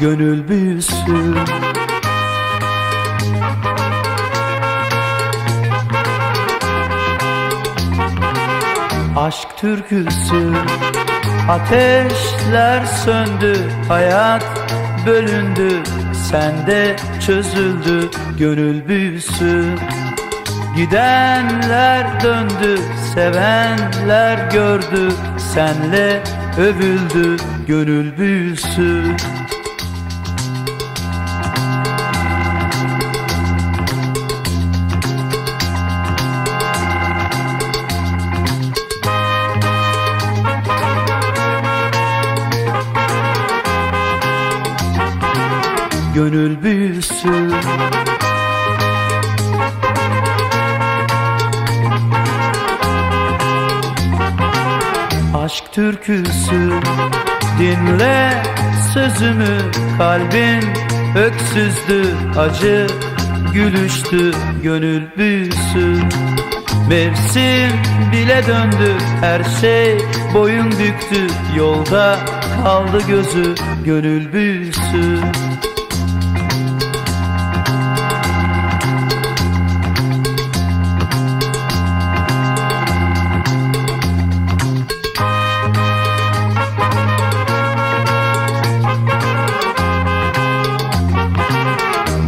gönül büyüsün Aşk türküsü Ateşler söndü Hayat bölündü Sende çözüldü Gönül büyüsü. Gidenler döndü Sevenler gördü Senle övüldü Gönül büyüsü Gönül büyüsü Aşk türküsü Dinle sözümü Kalbin öksüzdü Acı gülüştü Gönül büyüsü. Mevsim bile döndü Her şey boyun büktü Yolda kaldı gözü Gönül büyüsü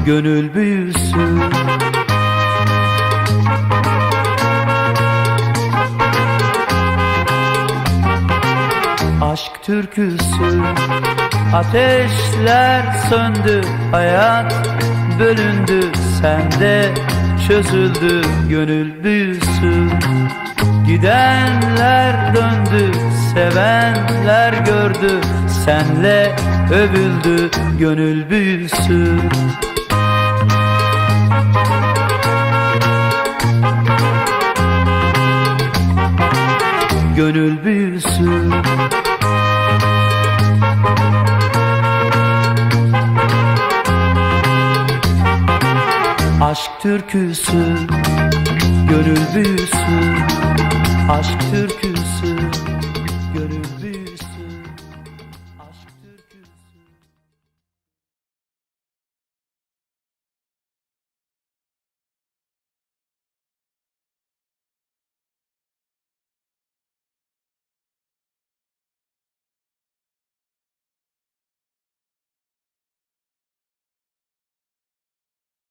Gönül büyüsü Aşk türküsü Ateşler söndü Hayat bölündü Sende çözüldü Gönül büyüsü. Gidenler döndü Sevenler gördü Senle övüldü Gönül büyüsü Gönül büyüsü Aşk türküsü Gönül büyüsü Aşk türküsü